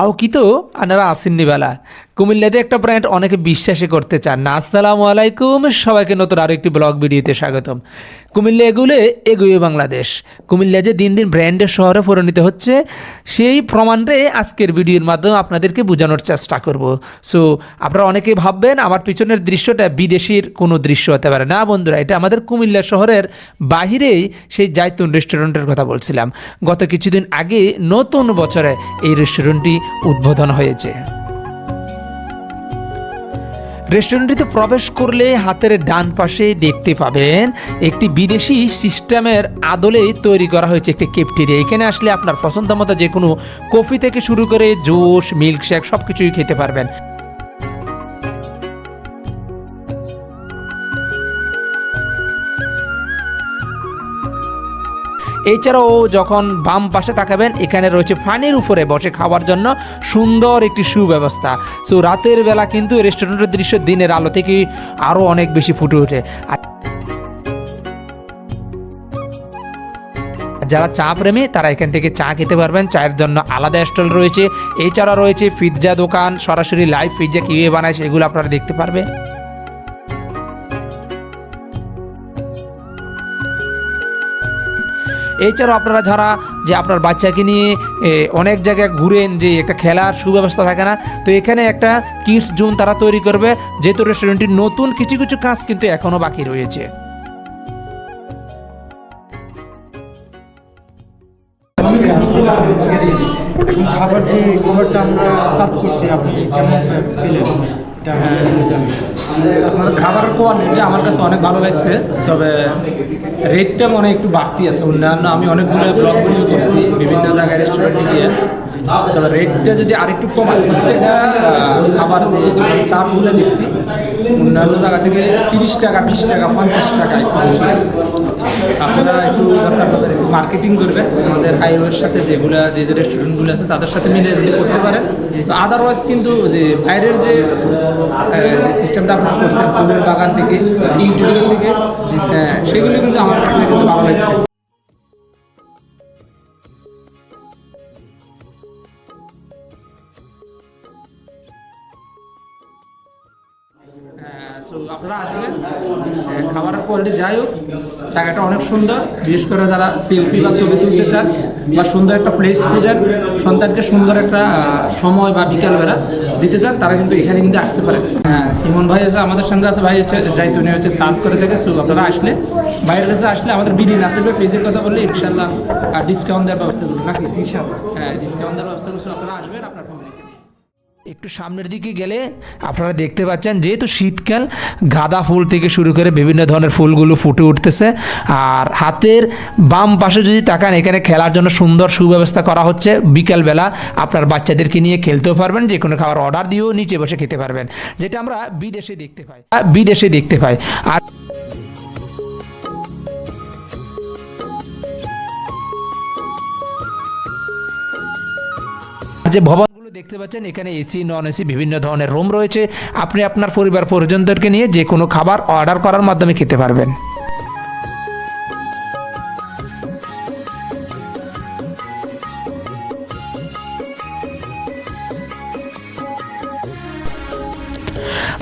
আও কি তো? আনারা আসেননি বেলা কুমিল্লাতে একটা ব্র্যান্ড অনেকে বিশ্বাসই করতে চান না। আসসালামু আলাইকুম। সবাইকে নতুন আরও একটি ব্লগ ভিডিওতে স্বাগতম। কুমিল্লা এগুলে এগুয়ে বাংলাদেশ। কুমিল্লা যে দিন দিন ব্র্যান্ডের শহরে পরিণত হচ্ছে, সেই প্রমাণটাই আজকের ভিডিওর মাধ্যমে আপনাদেরকে বোঝানোর চেষ্টা করব। সো আপনারা অনেকেই ভাববেন, আমার পিছনের দৃশ্যটা বিদেশির কোনো দৃশ্য হতে পারে। না বন্ধুরা, এটা আমাদের কুমিল্লা শহরের বাহিরেই সেই জাইতুন রেস্টুরেন্টের কথা বলছিলাম। গত কিছুদিন আগে নতুন বছরে এই রেস্টুরেন্টটি উদ্বোধন হয়েছে। রেস্টুরেন্টটিতে প্রবেশ করলে হাতের ডান পাশে দেখতে পাবেন একটি বিদেশি সিস্টেমের আদলে তৈরি করা হয়েছে একটি কেপটেরিয়া এখানে আসলে আপনার পছন্দ মতো যে কোনো কফি থেকে শুরু করে জুস, মিল্কশেক সব কিছুই খেতে পারবেন। এছাড়াও যখন বাম পাশে তাকাবেন, এখানে রয়েছে ফানির উপরে বসে খাওয়ার জন্য সুন্দর একটি সুব্যবস্থা। সো রাতের বেলা কিন্তু রেস্টুরেন্টের দৃশ্য দিনের আলো থেকে আরও অনেক বেশি ফুটে ওঠে। যারা চা প্রেমী, তারা এখান থেকে চা খেতে পারবেন। চায়ের জন্য আলাদা স্টল রয়েছে। এছাড়া রয়েছে পিৎজা দোকান, সরাসরি লাইভ পিৎজা কীভাবে বানায় সেগুলো আপনারা দেখতে পারবেন। এছাড়াও আপনারা যারা যে আপনার বাচ্চাকে নিয়ে অনেক জায়গায় ঘুরেন যে একটা খেলার সুব্যবস্থা থাকে না, তো এখানে একটা কিডস জোন তারা তৈরি করবে। যেহেতু রেস্টুরেন্টটির নতুন, কিছু কিছু কাজ কিন্তু এখনও বাকি রয়েছে। খাবার যে খাবারটা আমরা সার্ভ করছি, আপনি কেমন পেলেন? খাবারের কোয়ালিটি আমার কাছে অনেক ভালো লাগছে, তবে রেটটা মনে একটু বাড়তি আছে। অন্যান্য আমি অনেকগুলো ব্লগ করছি, বিভিন্ন জায়গায় রেস্টুরেন্টে গিয়ে। তবে রেটটা যদি আরেকটু কমায় প্রত্যেকটা খাবার যে চাপগুলো দেখছি অন্যান্য জায়গা থেকে তিরিশ টাকা বিশ টাকা পঞ্চাশ টাকা আপনারা একটু দরকার একটু মার্কেটিং করবেন। আমাদের হাইওয়ের সাথে যেগুলো যে যে রেস্টুরেন্টগুলো আছে তাদের সাথে মিলে যদি করতে পারেন। আদারওয়াইজ কিন্তু যে বাইরের যে যে সিস্টেমটা আপনারা করছেন ফুলের বাগান থেকে ইন্টেরিয়র থেকে হ্যাঁ, সেগুলো কিন্তু আমার কাছে কিন্তু ভালো লাগছে। সো আপনারা আসবেন। খাবারের কোয়ালিটি যাই হোক জায়গাটা অনেক সুন্দর। বিশেষ করে যারা সেলফি বা ছবি তুলতে চান বা সুন্দর একটা প্লেস খুঁজেন সন্তানকে সুন্দর একটা সময় বা বিকালবেলা দিতে চান তারা কিন্তু এখানে কিন্তু আসতে পারে হ্যাঁ ইমন ভাই আছে আমাদের সঙ্গে আছে ভাই হচ্ছে যাইতুনি হচ্ছে সার্ভ করে থেকে সো আপনারা আসলে বাইরের কাছে আসলে আমাদের বিডি নাসির পেজের কথা বললে ইনশাল্লাহ ডিসকাউন্ট দেওয়ার ব্যবস্থা করুন নাকি? ইনশাআল্লাহ। হ্যাঁ ডিসকাউন্ট দেওয়ার ব্যবস্থা করুন আপনারা আসবেন। একটু সামনের দিকে গেলে আপনারা দেখতে পাচ্ছেন, যেহেতু শীতকাল, গাঁদা ফুল থেকে শুরু করে বিভিন্ন ধরনের ফুলগুলো ফুটে উঠতেছে। আর হাতের বাম পাশে যদি তাকান, এখানে খেলার জন্য সুন্দর সুব্যবস্থা করা হচ্ছে। বিকালবেলা আপনার বাচ্চাদেরকে নিয়ে খেলতেও পারবেন যে কোনো খাবার অর্ডার দিয়েও নিচে বসে খেতে পারবেন, যেটা আমরা বিদেশে দেখতে পাই। বিদেশে দেখতে পাই। আর যে ভবনগুলো দেখতে পাচ্ছেন, এখানে এসি নন এসি বিভিন্ন ধরনের রুম রয়েছে। আপনি আপনার পরিবার পরিজনদেরকে নিয়ে যে কোনো খাবার অর্ডার করার মাধ্যমে খেতে পারবেন।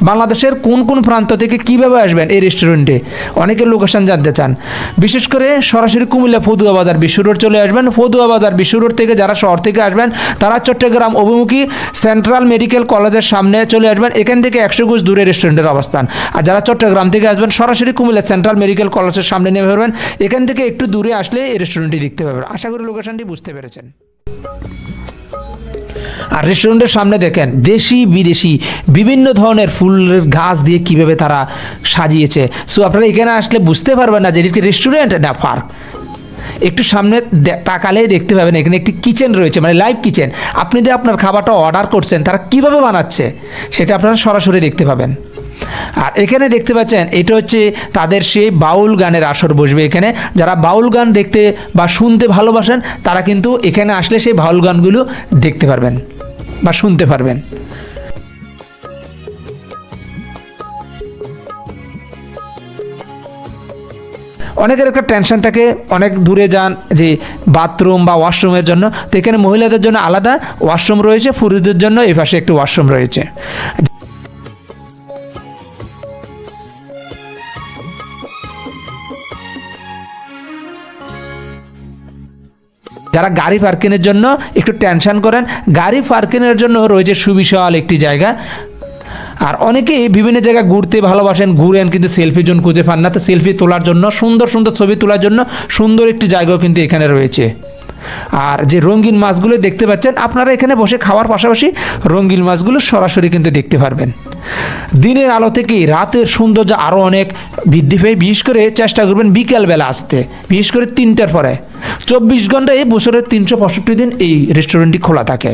বাংলাদেশের কোন কোন প্রান্ত থেকে কীভাবে আসবেন এই রেস্টুরেন্টে অনেকের লোকেশন জানতে চান। বিশেষ করে সরাসরি কুমিল্লা ফদুয়া বাজার বিশ্ব রোড চলে আসবেন। ফদুয়া বাজার বিশ্ব রোড থেকে যারা শহর থেকে আসবেন, তারা চট্টগ্রাম অভিমুখী সেন্ট্রাল মেডিকেল কলেজের সামনে চলে আসবেন। এখান থেকে একশো গুজ দূরে রেস্টুরেন্টের অবস্থান। আর যারা চট্টগ্রাম থেকে আসবেন, সরাসরি কুমিল্লা সেন্ট্রাল মেডিকেল কলেজের সামনে নেমে পারবেন এখান থেকে একটু দূরে আসলে এই রেস্টুরেন্টটি দেখতে পাবেন। আশা করি লোকেশনটি বুঝতে পেরেছেন। আর রেস্টুরেন্টের সামনে দেখেন, দেশি, বিদেশি, বিভিন্ন ধরনের ফুলের গাছ দিয়ে কীভাবে তারা সাজিয়েছে। সো আপনারা এখানে আসলে বুঝতে পারবেন না যে এটি রেস্টুরেন্ট না পার্ক একটু সামনে তাকালেই দেখতে পাবেন, এখানে একটি কিচেন রয়েছে মানে লাইভ কিচেন আপনি যে আপনার খাবারটা অর্ডার করছেন, তারা কীভাবে বানাচ্ছে, সেটা আপনারা সরাসরি দেখতে পাবেন। আর এখানে দেখতে পাচ্ছেন, এটা হচ্ছে তাদের সেই বাউল গানের আসর বসবে এখানে। যারা বাউল গান দেখতে বা শুনতে ভালোবাসেন, তারা কিন্তু এখানে আসলে সেই বাউল গানগুলো দেখতে পারবেন। বা শুনতে পারবেন। অনেকের একটা টেনশন থাকে, অনেক দূরে যান যে বাথরুম বা ওয়াশরুমের জন্য। তো এখানে মহিলাদের জন্য আলাদা ওয়াশরুম রয়েছে, পুরুষদের জন্য এ পাশে একটি ওয়াশরুম রয়েছে। যারা গাড়ি পার্কিংয়ের জন্য একটু টেনশন করেন, গাড়ি পার্কিংয়ের জন্য রয়েছে সুবিশাল একটি জায়গা। আর অনেকেই বিভিন্ন জায়গায় ঘুরতে ভালোবাসেন, ঘুরেন কিন্তু সেলফি জোন খুঁজে পান না। তো সেলফি তোলার জন্য, সুন্দর সুন্দর ছবি তোলার জন্য সুন্দর একটি জায়গাও কিন্তু এখানে রয়েছে। আর যে রঙিন মাছগুলো দেখতে পাচ্ছেন, আপনারা এখানে বসে খাওয়ার পাশাপাশি রঙিন মাছগুলো সরাসরি কিন্তু দেখতে পারবেন। দিনের আলো থেকে রাতের সৌন্দর্য আরও অনেক বৃদ্ধি পেয়ে বিশেষ করে চেষ্টা করবেন বিকেলবেলা আসতে, বিশেষ করে তিনটার পরে। চব্বিশ ঘন্টায় বছরের তিনশো পঁয়ষট্টি দিন এই রেস্টুরেন্টটি খোলা থাকে।